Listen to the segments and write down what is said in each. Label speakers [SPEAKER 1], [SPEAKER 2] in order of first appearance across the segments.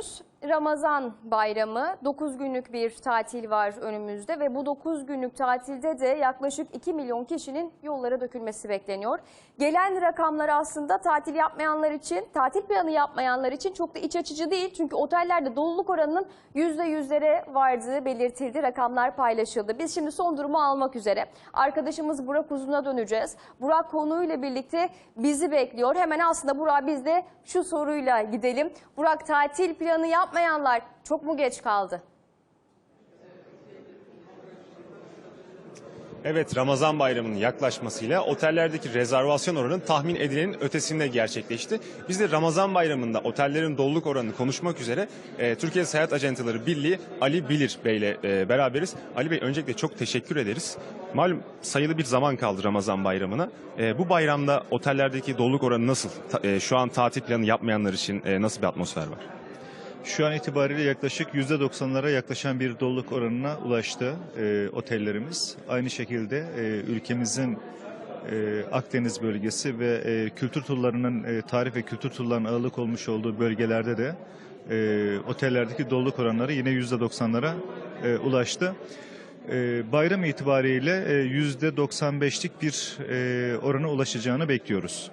[SPEAKER 1] anos Ramazan bayramı. 9 günlük bir tatil var önümüzde ve bu 9 günlük tatilde de yaklaşık 2 milyon kişinin yollara dökülmesi bekleniyor. Gelen rakamlar aslında tatil yapmayanlar için, tatil planı yapmayanlar için çok da iç açıcı değil. Çünkü otellerde doluluk oranının %100'lere vardığı belirtildi, rakamlar paylaşıldı. Biz şimdi son durumu almak üzere. Arkadaşımız Burak Uzun'a döneceğiz. Burak konuyla birlikte bizi bekliyor. Hemen aslında Burak biz de şu soruyla gidelim. Burak tatil planı yapmayanlar çok mu geç kaldı?
[SPEAKER 2] Evet Ramazan bayramının yaklaşmasıyla otellerdeki rezervasyon oranı tahmin edilenin ötesinde gerçekleşti. Biz de Ramazan bayramında otellerin doluluk oranını konuşmak üzere e, Türkiye Seyahat Ajantaları Birliği Ali Bilir Bey ile e, beraberiz. Ali Bey öncelikle çok teşekkür ederiz. Malum sayılı bir zaman kaldı Ramazan bayramına. E, bu bayramda otellerdeki doluluk oranı nasıl? Ta- e, şu an tatil planı yapmayanlar için e, nasıl bir atmosfer var?
[SPEAKER 3] Şu an itibariyle yaklaşık %90'lara yaklaşan bir doluluk oranına ulaştı e, otellerimiz. Aynı şekilde e, ülkemizin e, Akdeniz bölgesi ve e, kültür turlarının e, tarih ve kültür turlarının ağırlık olmuş olduğu bölgelerde de e, otellerdeki doluluk oranları yine %90'lara e, ulaştı. E, bayram itibariyle e, %95'lik bir e, orana ulaşacağını bekliyoruz.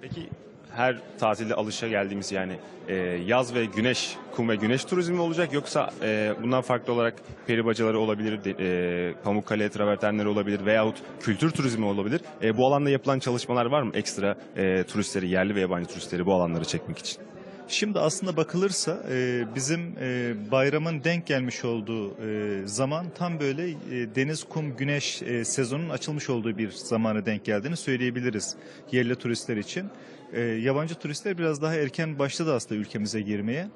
[SPEAKER 2] Peki her tatilde alışa geldiğimiz yani e, yaz ve güneş, kum ve güneş turizmi mi olacak yoksa e, bundan farklı olarak peri bacaları olabilir, e, Pamukkale travertenleri olabilir veyahut kültür turizmi olabilir. E, bu alanda yapılan çalışmalar var mı ekstra e, turistleri, yerli ve yabancı turistleri bu alanlara çekmek için?
[SPEAKER 3] Şimdi aslında bakılırsa e, bizim e, bayramın denk gelmiş olduğu e, zaman tam böyle e, deniz, kum, güneş e, sezonun açılmış olduğu bir zamana denk geldiğini söyleyebiliriz yerli turistler için. E, yabancı turistler biraz daha erken başladı aslında ülkemize girmeye.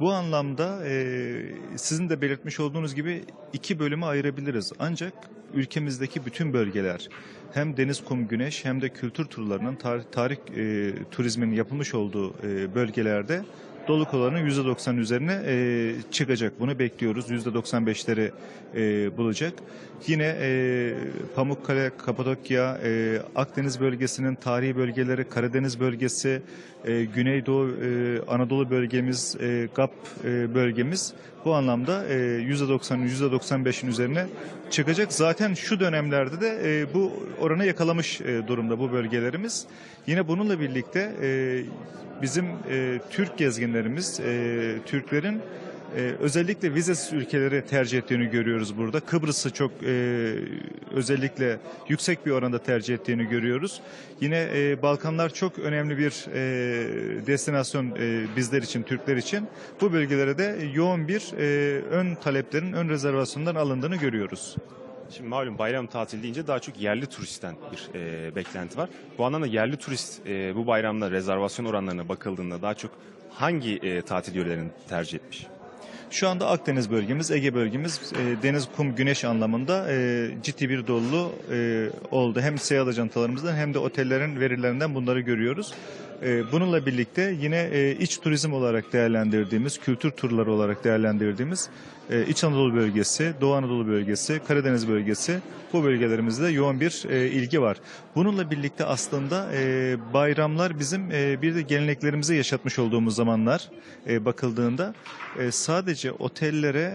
[SPEAKER 3] Bu anlamda e, sizin de belirtmiş olduğunuz gibi iki bölüme ayırabiliriz. Ancak ülkemizdeki bütün bölgeler hem deniz, kum, güneş hem de kültür turlarının tarih, tarih e, turizminin yapılmış olduğu e, bölgelerde doluluk oranı %90 üzerine e, çıkacak. Bunu bekliyoruz. %95'leri e, bulacak. Yine e, Pamukkale, Kapadokya, e, Akdeniz bölgesinin tarihi bölgeleri, Karadeniz bölgesi, e, Güneydoğu e, Anadolu bölgemiz, e, GAP e, bölgemiz bu anlamda e, %90'ın %95'in üzerine çıkacak. Zaten şu dönemlerde de e, bu oranı yakalamış e, durumda bu bölgelerimiz. Yine bununla birlikte e, bizim e, Türk gezginlerimiz, e, Türklerin e, özellikle vizesiz ülkeleri tercih ettiğini görüyoruz burada. Kıbrıs'ı çok e, özellikle yüksek bir oranda tercih ettiğini görüyoruz. Yine e, Balkanlar çok önemli bir e, destinasyon e, bizler için, Türkler için. Bu bölgelere de yoğun bir e, ön taleplerin, ön rezervasyondan alındığını görüyoruz.
[SPEAKER 2] Şimdi malum bayram tatili deyince daha çok yerli turistten bir e, beklenti var. Bu anlamda yerli turist e, bu bayramda rezervasyon oranlarına bakıldığında daha çok hangi e, tatil yörelerini tercih etmiş?
[SPEAKER 3] Şu anda Akdeniz bölgemiz, Ege bölgemiz e, deniz, kum, güneş anlamında e, ciddi bir doluluğu e, oldu. Hem seyahat ajantalarımızdan hem de otellerin verilerinden bunları görüyoruz. E, bununla birlikte yine e, iç turizm olarak değerlendirdiğimiz, kültür turları olarak değerlendirdiğimiz e, İç Anadolu bölgesi, Doğu Anadolu bölgesi, Karadeniz bölgesi bu bölgelerimizde yoğun bir ilgi var. Bununla birlikte aslında bayramlar bizim bir de geleneklerimizi yaşatmış olduğumuz zamanlar bakıldığında sadece otellere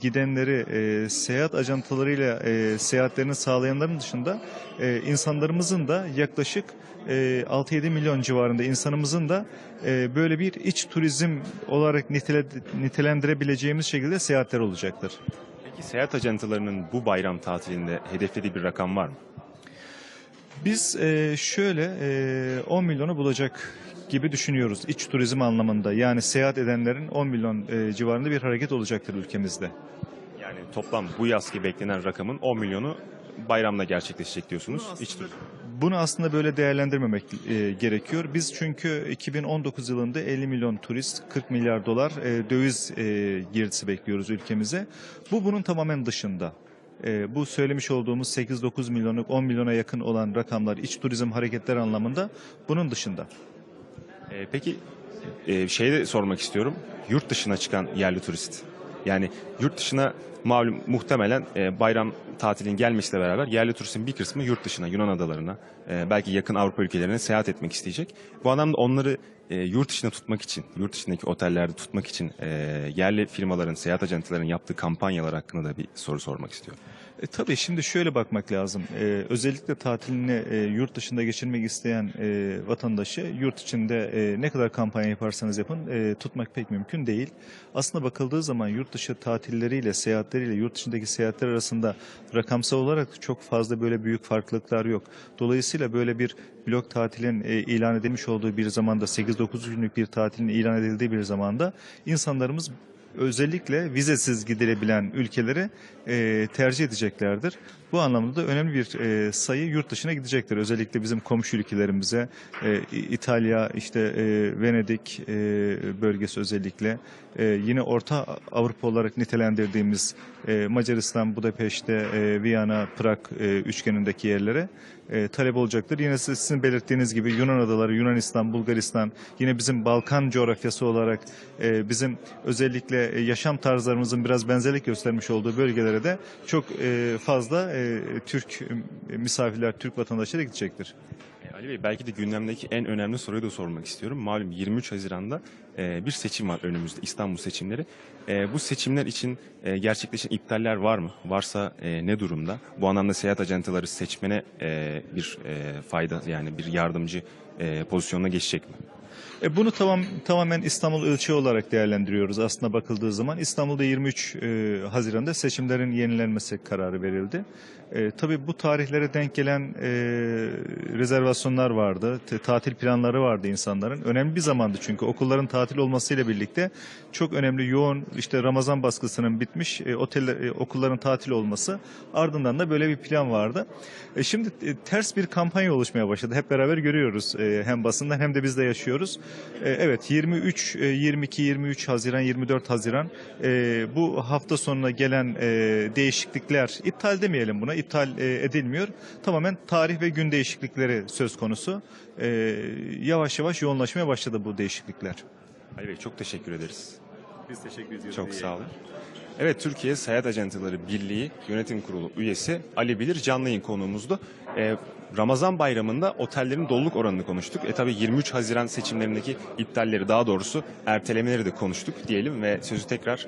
[SPEAKER 3] gidenleri seyahat ajantalarıyla seyahatlerini sağlayanların dışında insanlarımızın da yaklaşık e, 6-7 milyon civarında insanımızın da e, böyle bir iç turizm olarak nitele, nitelendirebileceğimiz şekilde seyahatler olacaktır.
[SPEAKER 2] Peki seyahat ajantalarının bu bayram tatilinde hedeflediği bir rakam var mı?
[SPEAKER 3] Biz e, şöyle e, 10 milyonu bulacak gibi düşünüyoruz iç turizm anlamında. Yani seyahat edenlerin 10 milyon e, civarında bir hareket olacaktır ülkemizde.
[SPEAKER 2] Yani toplam bu yazki beklenen rakamın 10 milyonu bayramda gerçekleşecek diyorsunuz. İç turizm.
[SPEAKER 3] Bunu aslında böyle değerlendirmemek e, gerekiyor. Biz çünkü 2019 yılında 50 milyon turist, 40 milyar dolar e, döviz e, girdisi bekliyoruz ülkemize. Bu bunun tamamen dışında. E, bu söylemiş olduğumuz 8-9 milyonluk 10 milyona yakın olan rakamlar iç turizm hareketler anlamında bunun dışında.
[SPEAKER 2] E, peki e, şeyi de sormak istiyorum. Yurt dışına çıkan yerli turist. Yani yurt dışına malum muhtemelen e, bayram tatilin gelmesiyle beraber yerli turistin bir kısmı yurt dışına, Yunan adalarına, e, belki yakın Avrupa ülkelerine seyahat etmek isteyecek. Bu anlamda onları e, yurt dışında tutmak için, yurt dışındaki otellerde tutmak için e, yerli firmaların, seyahat ajantaların yaptığı kampanyalar hakkında da bir soru sormak istiyorum.
[SPEAKER 3] E, tabii şimdi şöyle bakmak lazım. E, özellikle tatilini e, yurt dışında geçirmek isteyen e, vatandaşı yurt içinde e, ne kadar kampanya yaparsanız yapın e, tutmak pek mümkün değil. Aslında bakıldığı zaman yurt dışı tatilleriyle, seyahatleriyle yurt dışındaki seyahatler arasında rakamsal olarak çok fazla böyle büyük farklılıklar yok. Dolayısıyla böyle bir blok tatilin e, ilan edilmiş olduğu bir zamanda 8-9 günlük bir tatilin ilan edildiği bir zamanda insanlarımız özellikle vizesiz gidilebilen ülkeleri e, tercih edeceklerdir. Bu anlamda da önemli bir e, sayı yurt dışına gidecektir. Özellikle bizim komşu ülkelerimize e, İtalya, işte e, Venedik e, bölgesi özellikle e, yine Orta Avrupa olarak nitelendirdiğimiz e, Macaristan, Budapeşte, e, Viyana, Prag e, üçgenindeki yerlere e, talep olacaktır. Yine siz- sizin belirttiğiniz gibi Yunan adaları, Yunanistan, Bulgaristan, yine bizim Balkan coğrafyası olarak e, bizim özellikle e, yaşam tarzlarımızın biraz benzerlik göstermiş olduğu bölgelere de çok e, fazla e, Türk e, misafirler, Türk vatandaşları gidecektir.
[SPEAKER 2] E, Ali Bey belki de gündemdeki en önemli soruyu da sormak istiyorum. Malum 23 Haziran'da e, bir seçim var önümüzde İstanbul seçimleri. E, bu seçimler için e, gerçekleşen iptaller var mı? Varsa e, ne durumda? Bu anlamda seyahat ajantaları seçmene e, bir e, fayda yani bir yardımcı e, pozisyonuna geçecek mi?
[SPEAKER 3] E, bunu tamam tamamen İstanbul ölçeği olarak değerlendiriyoruz aslında bakıldığı zaman. İstanbul'da 23 e, Haziran'da seçimlerin yenilenmesi kararı verildi. E, tabii bu tarihlere denk gelen e, rezervasyonlar vardı, te- tatil planları vardı insanların. Önemli bir zamandı çünkü okulların tatil olmasıyla birlikte çok önemli yoğun işte Ramazan baskısının bitmiş, e, oteller, e, okulların tatil olması ardından da böyle bir plan vardı. E, şimdi e, ters bir kampanya oluşmaya başladı. Hep beraber görüyoruz e, hem basından hem de biz de yaşıyoruz. E, evet 23, e, 22, 23 Haziran, 24 Haziran e, bu hafta sonuna gelen e, değişiklikler iptal demeyelim buna iptal edilmiyor. Tamamen tarih ve gün değişiklikleri söz konusu. Yavaş yavaş yoğunlaşmaya başladı bu değişiklikler.
[SPEAKER 2] Ali Bey çok teşekkür ederiz.
[SPEAKER 3] Biz teşekkür ediyoruz.
[SPEAKER 2] Çok sağ olun. Evet Türkiye Seyahat Ajantaları Birliği Yönetim Kurulu üyesi Ali Bilir canlı yayın konuğumuzdu. Ee, Ramazan bayramında otellerin doluluk oranını konuştuk. E tabi 23 Haziran seçimlerindeki iptalleri daha doğrusu ertelemeleri de konuştuk diyelim ve sözü tekrar